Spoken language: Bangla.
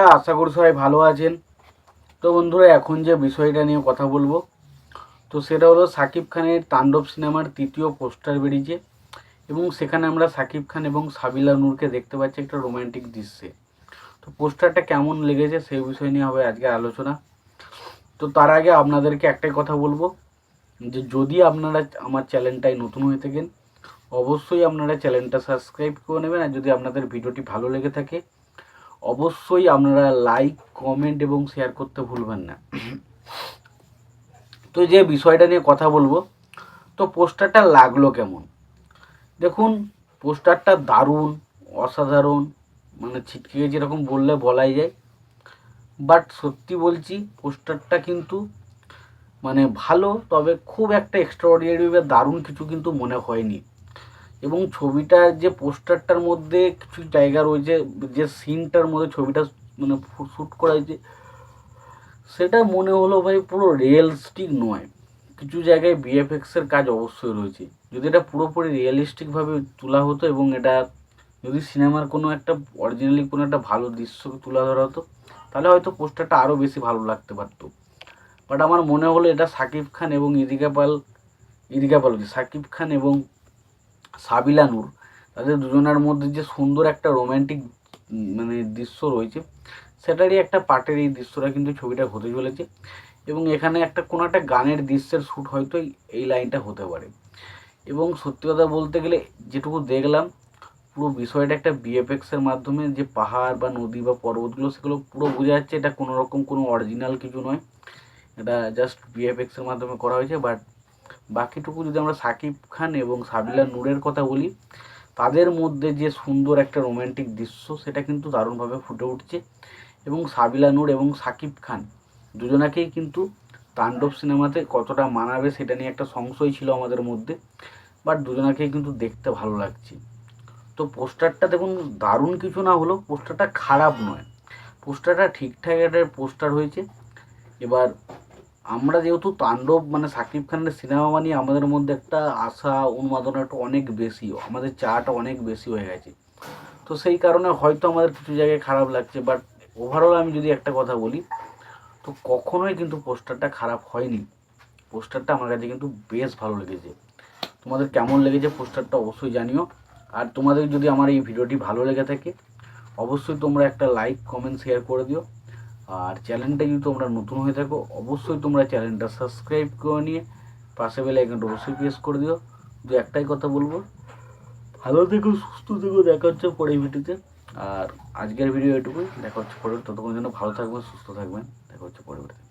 হ্যাঁ, আশা করি সবাই ভালো আছেন। তো বন্ধুরা এখন যে বিষয়টা নিয়ে কথা বলব তো সেটা হলো সাকিব খানের তাণ্ডব সিনেমার তৃতীয় পোস্টার বেরিয়েছে এবং সেখানে আমরা সাকিব খান এবং সাবিলা নূরকে দেখতে পাচ্ছি একটা রোম্যান্টিক দৃশ্যে। তো পোস্টারটা কেমন লেগেছে সেই বিষয় নিয়ে হবে আজকে আলোচনা। তো তার আগে আপনাদেরকে একটাই কথা বলব যে যদি আপনারা আমার চ্যানেলটায় নতুন হয়ে থাকেন অবশ্যই আপনারা চ্যানেলটা সাবস্ক্রাইব করে নেবেন। আর যদি আপনাদের ভিডিওটি ভালো লেগে থাকে অবশ্যই আপনারা লাইক কমেন্ট এবং শেয়ার করতে ভুলবেন না। তো যে বিষয়টা নিয়ে কথা বলব, তো পোস্টারটা লাগল কেমন? দেখুন, পোস্টারটা দারুণ, অসাধারণ মানে ছিটকে গেছে এরকম বললে বলাই যায়। বাট সত্যি বলছি, পোস্টারটা কিন্তু মানে ভালো, তবে খুব একটা এক্সট্রাঅর্ডিনারি বা দারুণ কিছু কিন্তু মনে হয়নি। এবং ছবিটার যে পোস্টারটার মধ্যে কিছু জায়গা রয়েছে, যে সিনটার মধ্যে ছবিটা মানে শ্যুট করা হয়েছে, সেটা মনে হলো ভাই পুরো রিয়েলিস্টিক নয়। কিছু জায়গায় বিএফএক্সের কাজ অবশ্যই রয়েছে। যদি এটা পুরোপুরি রিয়েলিস্টিকভাবে তোলা হতো এবং এটা যদি সিনেমার কোনো একটা অরিজিনালি কোনো একটা ভালো দৃশ্য তুলে ধরা হতো, তাহলে হয়তো পোস্টারটা আরও বেশি ভালো লাগতে পারতো। বাট আমার মনে হলো এটা সাকিব খান এবং ইদিকা পাল পাল, সাকিব খান এবং সাবিলা নূর। তাদের দুজনের মধ্যে যে সুন্দর একটা রোম্যান্টিক মানে দৃশ্য রয়েছে, সেটারই একটা পার্টের এই দৃশ্যটা কিন্তু ছবিটা হতে চলেছে। এবং এখানে একটা কোনো একটা গানের দৃশ্যের শ্যুট হয়তো এই- লাইনটা হতে পারে। এবং সত্যি কথা বলতে গেলে যেটুকু দেখলাম, পুরো বিষয়টা একটা বিএফএক্সের মাধ্যমে, যে পাহাড় বা নদী বা পর্বতগুলো, সেগুলো পুরো বোঝা যাচ্ছে এটা কোনো রকম কোনো অরিজিনাল কিছু নয়। এটা জাস্ট বিএফএক্সের মাধ্যমে করা হয়েছে বাট বাকিটুকু যদি আমরা সাকিব খান এবং সাবিলা নূরের কথা বলি, তাদের মধ্যে যে সুন্দর একটা রোমান্টিক দৃশ্য, সেটা কিন্তু দারুণভাবে ফুটে উঠছে। এবং সাবিলা নূর এবং সাকিব খান দুজনাকেই কিন্তু তাণ্ডব সিনেমাতে কতটা মানাবে সেটা নিয়ে একটা সংশয় ছিল আমাদের মধ্যে, বাট দুজনাকেই কিন্তু দেখতে ভালো লাগছে। তো পোস্টারটা দেখুন, দারুণ কিছু না হলেও পোস্টারটা খারাপ নয়। পোস্টারটা ঠিকঠাক একটা পোস্টার হয়েছে। এবার আমরা যেহেতু তাণ্ডব মানে সাকিব খানের সিনেমা বানিয়ে আমাদের মধ্যে একটা আশা, উন্মাদনা একটু অনেক বেশি, আমাদের চাটা অনেক বেশি হয়ে গেছে। তো সেই কারণে হয়তো আমাদের কিছু জায়গায় খারাপ লাগছে বাট ওভারঅল আমি যদি একটা কথা বলি, তো কখনোই কিন্তু পোস্টারটা খারাপ হয়নি। পোস্টারটা আমার কাছে কিন্তু বেশ ভালো লেগেছে। তোমাদের কেমন লেগেছে পোস্টারটা অবশ্যই জানিও। আর তোমাদের যদি আমার এই ভিডিওটি ভালো লেগে থাকে, অবশ্যই তোমরা একটা লাইক কমেন্ট শেয়ার করে দিও। আর চ্যানেলটা যদি তোমরা নতুন হয়ে থাকো, অবশ্যই তোমরা চ্যানেলটা সাবস্ক্রাইব করে নিয়ে পাশে বেলে আইকনটা অবশ্যই প্রেস করে দিও। দু একটাই কথা বলব। ভালো থেকো, সুস্থ থেকো, দেখা হচ্ছে পরের ভিডিওতে আর আজকের ভিডিও এটুকুই। দেখা হচ্ছে পরে ততক্ষণ যেন ভালো থাকবেন, সুস্থ থাকবেন। দেখা হচ্ছে পরে ভিডিওতে